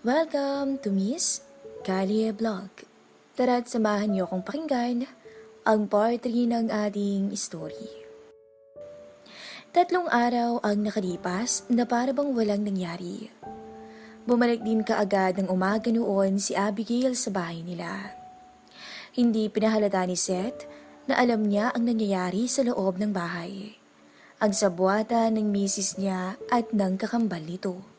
Welcome to Miss Kalia Vlog. Tara't samahan niyo akong pakinggan ang part 3 ng ating story. Tatlong araw ang nakalipas na para bang walang nangyari. Bumalik din kaagad ng umaga noon si Abigail sa bahay nila. Hindi pinahalata ni Seth na alam niya ang nangyayari sa loob ng bahay. Ang sabwata ng misis niya at ng kakambal nito.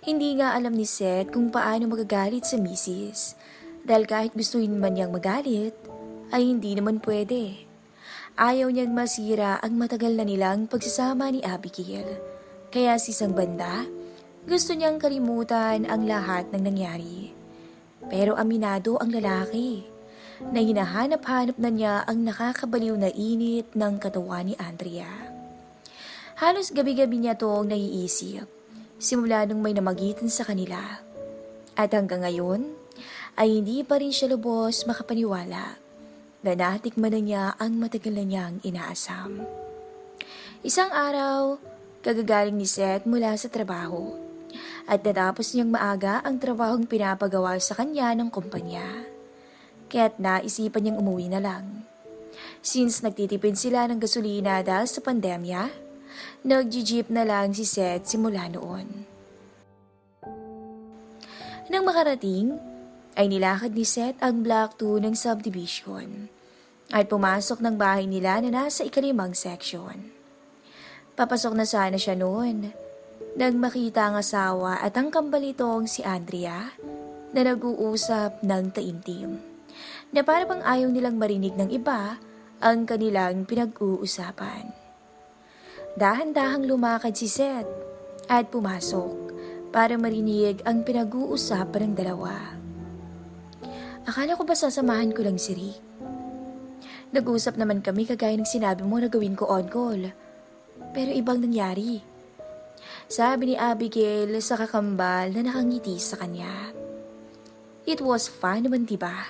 Hindi nga alam ni Seth kung paano magagalit sa misis. Dahil kahit gustuin man niyang magalit, ay hindi naman pwede. Ayaw niyang masira ang matagal na nilang pagsasama ni Abigail. Kaya si isang banda, gusto niyang kalimutan ang lahat ng nangyari. Pero aminado ang lalaki na hinahanap-hanap na niya ang nakakabaliw na init ng katawan ni Andrea. Halos gabi-gabi niya tong naiisip simula nung may namagitan sa kanila. At hanggang ngayon, ay hindi pa rin siya lubos makapaniwala na natikman na niya ang matagal na niyang inaasam. Isang araw, kagagaling ni Seth mula sa trabaho at natapos niyang maaga ang trabahong pinapagawa sa kanya ng kumpanya. Kaya't naisipan niyang umuwi na lang. Since nagtitipid sila ng gasolina dahil sa pandemya, nag-jeep na lang si Seth simula noon. Nang makarating, ay nilakad ni Seth ang Block 2 ng subdivision at pumasok ng bahay nila na nasa ikalimang section. Papasok na sana siya noon nang makita ang asawa at ang kambalitong si Andrea na nag-uusap ng taimtim na para bang ayaw nilang marinig ng iba ang kanilang pinag-uusapan. Dahan-dahang lumakad si Seth at pumasok para marinig ang pinag-uusapan ng dalawa. Akala ko ba sasamahan ko lang si Rick? Nag-usap naman kami kagaya ng sinabi mo na gawin ko on call. Pero ibang nangyari. Sabi ni Abigail sa kakambal na nakangiti sa kanya. It was fun naman diba?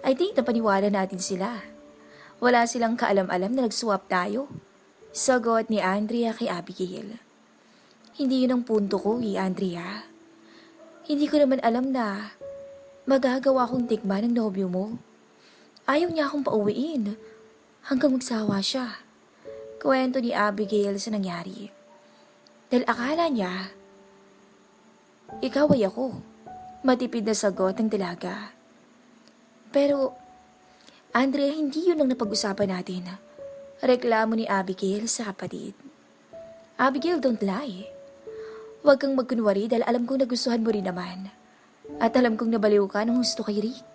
I think napaniwala natin sila. Wala silang kaalam-alam na nag-swap tayo. Sagot ni Andrea kay Abigail. Hindi yun ang punto ko, eh, Andrea. Hindi ko naman alam na magagawa kong tikman ng nobyo mo. Ayaw niya akong pauwiin hanggang magsawa siya. Kwento ni Abigail sa nangyari. Dahil akala niya, ikaw ay ako. Matipid na sagot ng dalaga. Pero, Andrea, hindi yun ang napag-usapan natin. Reklamo ni Abigail sa kapatid. Abigail, don't lie. Huwag kang magkunwari dahil alam kong nagustuhan mo rin naman. At alam kong nabaliw ka ng gusto kay Rick.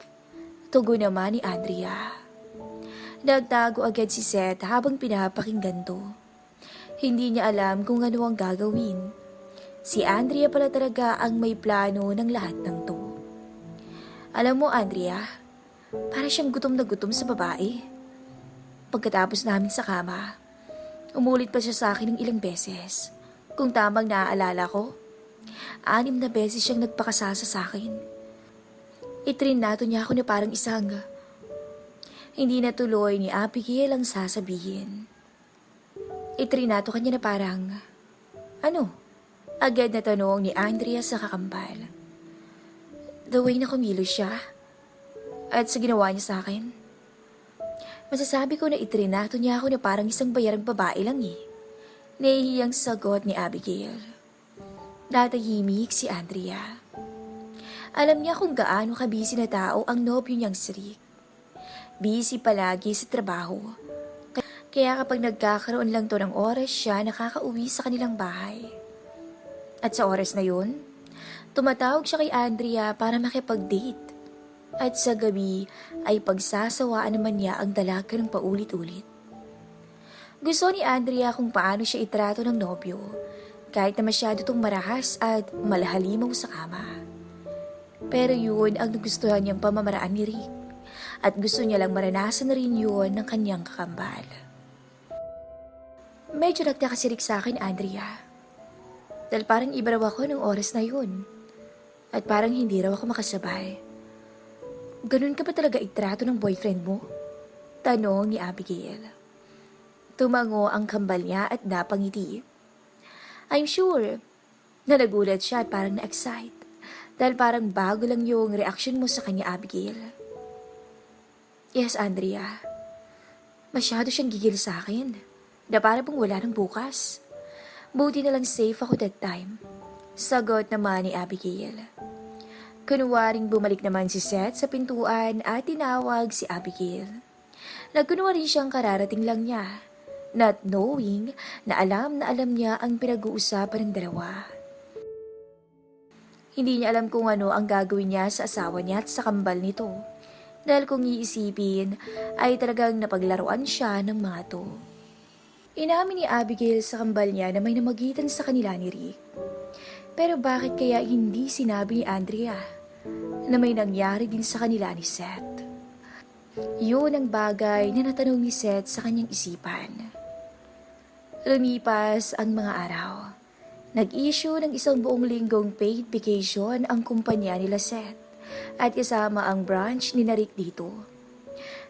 Tugo naman ni Andrea. Nagtago agad si Seth habang pinapakinggan to. Hindi niya alam kung ano ang gagawin. Si Andrea pala talaga ang may plano ng lahat ng to. Alam mo, Andrea, para siyang gutom na gutom sa babae. Pagkatapos namin sa kama, umulit pa siya sa akin ng ilang beses. Kung tamang naaalala ko, anim na beses siyang nagpakasasa sa akin. Itrinato niya ako na parang isang... Hindi natuloy ni Abigail ang sasabihin. Itrinato kanya na parang... Ano? Agad na tanong ni Andrea sa kakambal. The way na kumilos siya. At sa ginawa niya sa akin. Masasabi ko na itrinato niya ako na parang isang bayarang babae lang eh. Nahihiyang sagot ni Abigail. Natahimik si Andrea. Alam niya kung gaano kabisi na tao ang nobyo niyang si Rick. Busy palagi sa trabaho. Kaya kapag nagkakaroon lang to ng oras siya nakakauwi sa kanilang bahay. At sa oras na yun, tumatawag siya kay Andrea para makipag-date. At sa gabi ay pagsasawaan naman niya ang dalaga ng paulit-ulit. Gusto ni Andrea kung paano siya itrato ng nobyo, kahit na masyado itong marahas at malahalimaw sa kama. Pero yun ang nagustuhan niyang pamamaraan ni Rick, at gusto niya lang maranasan na rin yun ng kanyang kakambal. Medyo nagtaka si Rick sa akin, Andrea. Dahil parang iba raw ako ng oras na yun. At parang hindi raw ako makasabay. Ganun ka ba talaga itrato ng boyfriend mo? Tanong ni Abigail. Tumango ang kambal niya at napangiti. I'm sure na nagulat siya at parang na-excite. Dahil parang bago lang yung reaction mo sa kanya, Abigail. Yes, Andrea. Masyado siyang gigil sa akin. Na para bang wala ng bukas. Buti na lang safe ako that time. Sagot naman ni Abigail. Kunwaring bumalik naman si Seth sa pintuan at tinawag si Abigail. Nagkunwa siyang kararating lang niya, not knowing na alam na alam niya ang pinag-uusapan ng dalawa. Hindi niya alam kung ano ang gagawin niya sa asawa niya at sa kambal nito. Dahil kung iisipin, ay talagang napaglaruan siya ng mga to. Inamin ni Abigail sa kambal niya na may namagitan sa kanila ni Rick. Pero bakit kaya hindi sinabi ni Andrea na may nangyari din sa kanila ni Seth? Yun ang bagay na natanong ni Seth sa kanyang isipan. Lumipas ang mga araw. Nag-issue ng isang buong linggong paid vacation ang kumpanya nila Seth at kasama ang branch ni Narik dito.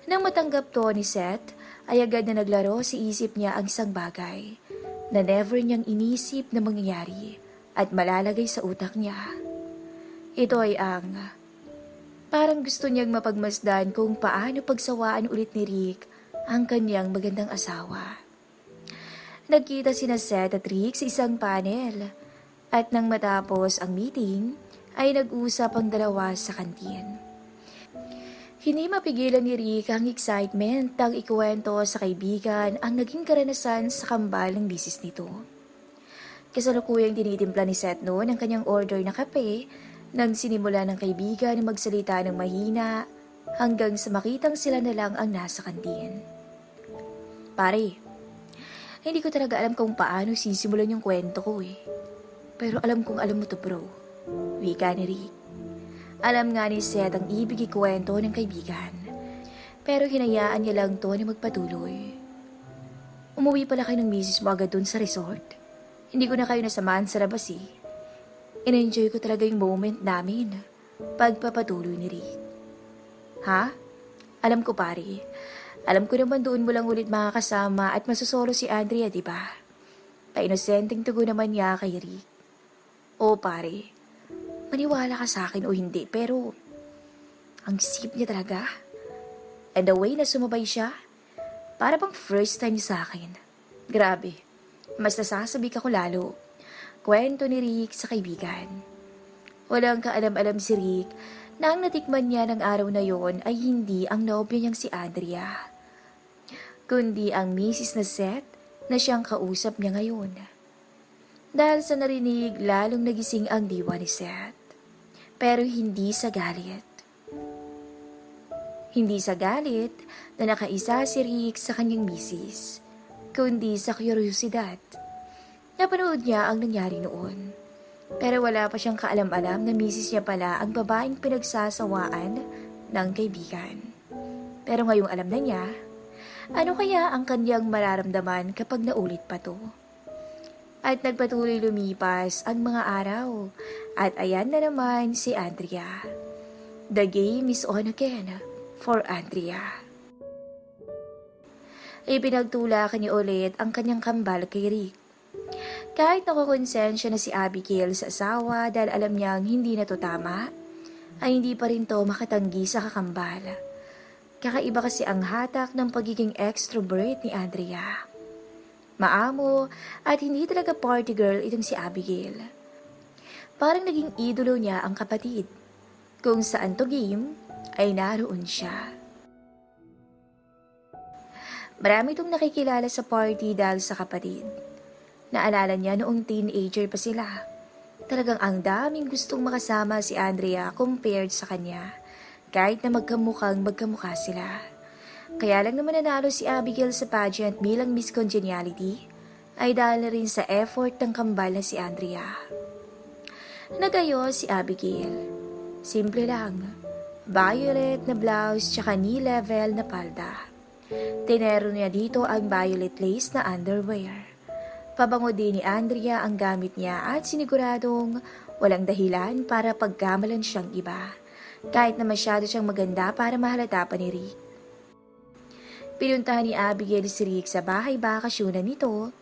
Nang matanggap to ni Seth, ay agad na naglaro si isip niya ang isang bagay na never niyang inisip na mangyayari at malalagay sa utak niya. Ito ay ang parang gusto niyang mapagmasdan kung paano pagsawaan ulit ni Rick ang kanyang magandang asawa. Nagkita sina Seth at Rick sa isang panel at nang matapos ang meeting ay nag-usap ang dalawa sa kantin. Hindi mapigilan ni Rick ang excitement nang ikuwento sa kaibigan ang naging karanasan sa kambal ng bisis nito. Kasalukuyang tinitimpla ni Seth noon ang kanyang order na kape nang sinimula ng kaibigan na magsalita ng mahina hanggang sa makitang sila na lang ang nasa kantin. Pare, hindi ko talaga alam kung paano sisimulan yung kwento ko eh. Pero alam kong alam mo to bro. Wika ni Rick. Alam nga ni Seth ang ibig ikwento ng kaibigan. Pero hinayaan niya lang to na magpatuloy. Umuwi pala kayo ng misis mo agad dun sa resort. Hindi ko na kayo nasamahan sa labas eh. In-enjoy ko talaga yung moment namin. Pagpapatuloy ni Rick. Ha? Alam ko pare. Alam ko naman doon mo lang ulit makakasama at masosolo si Andrea, di ba? Painosenteng tugo naman niya kay Rick. Oo pare, maniwala ka sa akin o hindi, pero ang sip niya talaga. And the way na sumabay siya, para bang first time sa akin. Grabe, mas nasasabi ka ko lalo. Kwento ni Rick sa kaibigan. Walang kaalam-alam si Rick na ang natikman niya ng araw na yon ay hindi ang nobyo niyang si Andrea, kundi ang misis na Seth na siyang kausap niya ngayon. Dahil sa narinig, lalong nagising ang diwa ni Seth. Pero hindi sa galit. Hindi sa galit na nakaisa si Rick sa kanyang misis, kundi sa kuryosidad. Napanood niya ang nangyari noon. Pero wala pa siyang kaalam-alam na misis niya pala ang babaeng pinagsasawaan ng kaibigan. Pero ngayong alam na niya, ano kaya ang kanyang mararamdaman kapag naulit pa to? At nagpatuloy lumipas ang mga araw at ayan na naman si Andrea. The game is on again for Andrea. Ipinagtulakan niya ulit ang kanyang kambal kay Rick. Kahit nakukonsensya na si Abigail sa asawa dahil alam niyang hindi na to tama, ay hindi pa rin to makatanggi sa kakambal. Kakaiba kasi ang hatak ng pagiging extrovert ni Andrea. Maamo at hindi talaga party girl itong si Abigail. Parang naging idolo niya ang kapatid. Kung saan to game, ay naroon siya. Marami itong nakikilala sa party dahil sa kapatid. Naalala niya noong teenager pa sila. Talagang ang daming gustong makasama si Andrea compared sa kanya. Kahit na magkamukhang magkamukha sila. Kaya lang naman nanalo si Abigail sa pageant bilang Miss Congeniality ay dahil na rin sa effort ng kambal na si Andrea. Nagayo si Abigail. Simple lang. Violet na blouse tsaka knee level na palda. Tinero niya dito ang violet lace na underwear. Pabango din ni Andrea ang gamit niya at siniguradong walang dahilan para pagkamalan siyang iba. Kahit na masyado siyang maganda para mahalata pa ni Rick. Pinuntahan ni Abigail si Rick sa bahay bakasyonan nito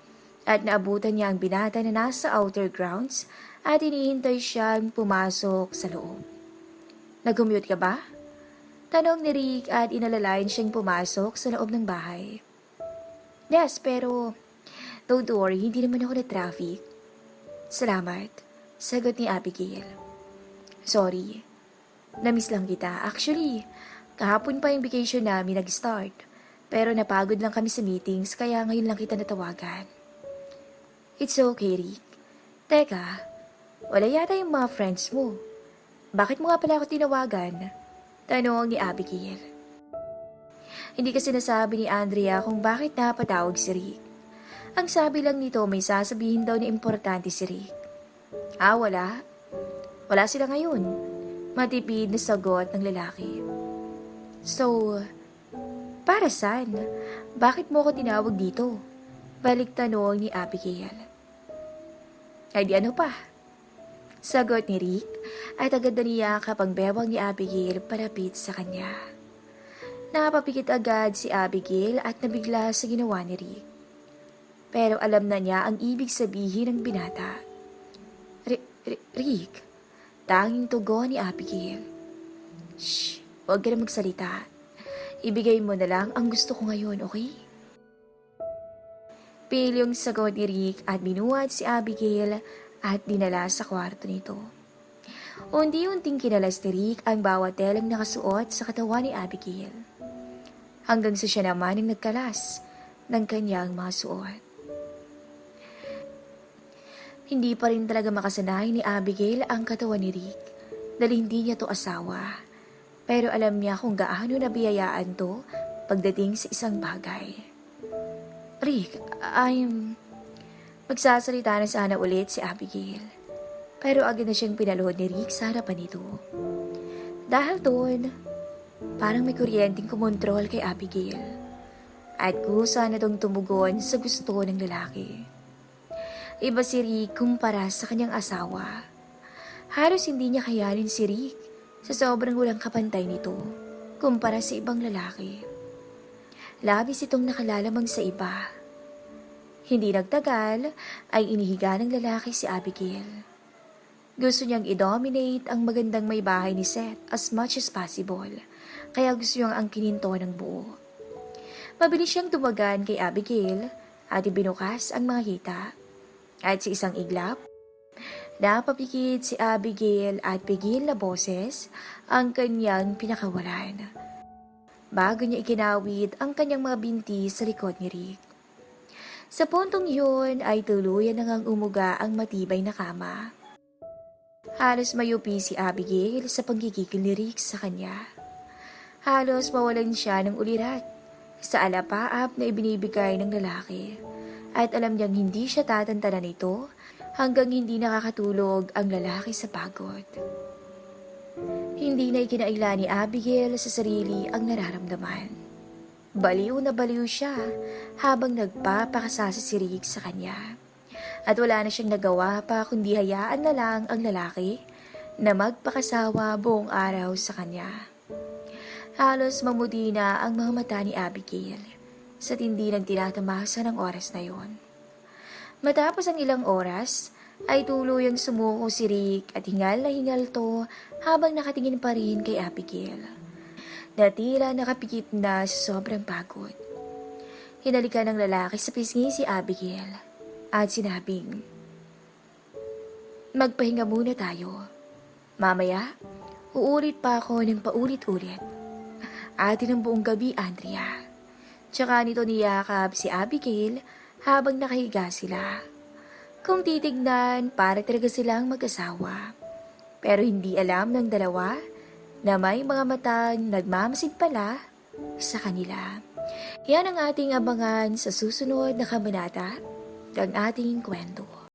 at naabutan niya ang binata na nasa outer grounds at hinihintay siyang pumasok sa loob. Nag-commute ka ba? Tanong ni Rick at inalalayan siyang pumasok sa loob ng bahay. Yes, pero don't worry, hindi naman ako na traffic. Salamat, sagot ni Abigail. Sorry, namiss lang kita. Actually, kahapon pa yung vacation namin nag-start. Pero napagod lang kami sa meetings kaya ngayon lang kita natawagan. It's okay, Rick. Teka, wala yata yung mga friends mo. Bakit mo nga pala ako tinawagan? Tanong ni Abigail. Hindi kasi nasabi ni Andrea kung bakit napatawag si Rick. Ang sabi lang nito may sasabihin daw na importante si Rick. Ah, wala. Wala sila ngayon. Matipid na sagot ng lalaki. So, para saan? Bakit mo ko tinawag dito? Balik tanong ni Abigail. Ay di ano pa? Sagot ni Rick at agad na niyakap ang bewang ni Abigail parapit sa kanya. Napapikit agad si Abigail at nabigla sa ginawa ni Rick. Pero alam na niya ang ibig sabihin ng binata. Ri- Rick, tanging tugo ni Abigail. Shh, huwag ka na magsalita. Ibigay mo na lang ang gusto ko ngayon, okay? Pilyong sagot ni Rick at binuhat si Abigail at dinala sa kwarto nito. Unti-unting kinalas ni Rick ang bawat telang nakasuot sa katawan ni Abigail. Hanggang sa siya naman ang nagkalas ng kanyang mga suot. Hindi pa rin talaga makasanay ni Abigail ang katawan ni Rick dahil hindi niya to asawa. Pero alam niya kung gaano nabiyayaan to pagdating sa isang bagay. Rick, I'm... Magsasalita na sana ulit si Abigail. Pero agad na siyang pinaluhod ni Rick sa harapan nito. Dahil doon, parang may kuryenteng kumontrol kay Abigail. At kusa na tong tumugon sa gusto ng lalaki. Iba si Rick kumpara sa kanyang asawa. Halos hindi niya kayanin si Rick sa sobrang walang kapantay nito kumpara sa ibang lalaki. Labis itong nakalalamang sa iba. Hindi nagtagal ay inihiga ng lalaki si Abigail. Gusto niyang i-dominate ang magandang may bahay ni Seth as much as possible, kaya gusto niyang angkinin to ng buo. Mabilis siyang tumagan kay Abigail at ibinukas ang mga hita. At sa isang iglap, napapikit si Abigail at pigil na boses ang kanyang pinakawalan. Bago niya ikinawid ang kanyang mga binti sa likod ni Rick. Sa puntong yun ay tuluyan na umuga ang matibay na kama. Halos mayupi si Abigail sa panggigigil ni Rick sa kanya. Halos mawalan siya ng ulirat sa alapaap na ibinibigay ng lalaki. At alam niyang hindi siya tatantanan nito hanggang hindi nakakatulog ang lalaki sa pagod. Hindi na ikinaila ni Abigail sa sarili ang nararamdaman. Baliw na baliw siya habang nagpapakasasa si Rick sa kanya. At wala na siyang nagawa pa kundi hayaan na lang ang lalaki na magpakasawa buong araw sa kanya. Halos mamuti na ang mga mata ni Abigail sa tindi ng tinatamasa ng oras na yon. Matapos ang ilang oras, ay tuluyang sumuko si Rick at hingal na hingal to habang nakatingin pa rin kay Abigail. Natila nakapikit na sa sobrang pagod. Hinalikan ng lalaki sa pisngi si Abigail at sinabing, Magpahinga muna tayo. Mamaya, uulit pa ako ng paulit-ulit. Atin ang buong gabi, Andrea. Tsaka nito niyakap si Abigail habang nakahiga sila. Kung titignan, para talaga silang mag-asawa. Pero hindi alam ng dalawa na may mga matang nagmamasid pala sa kanila. Yan ang ating abangan sa susunod na kabanata ng ating kwento.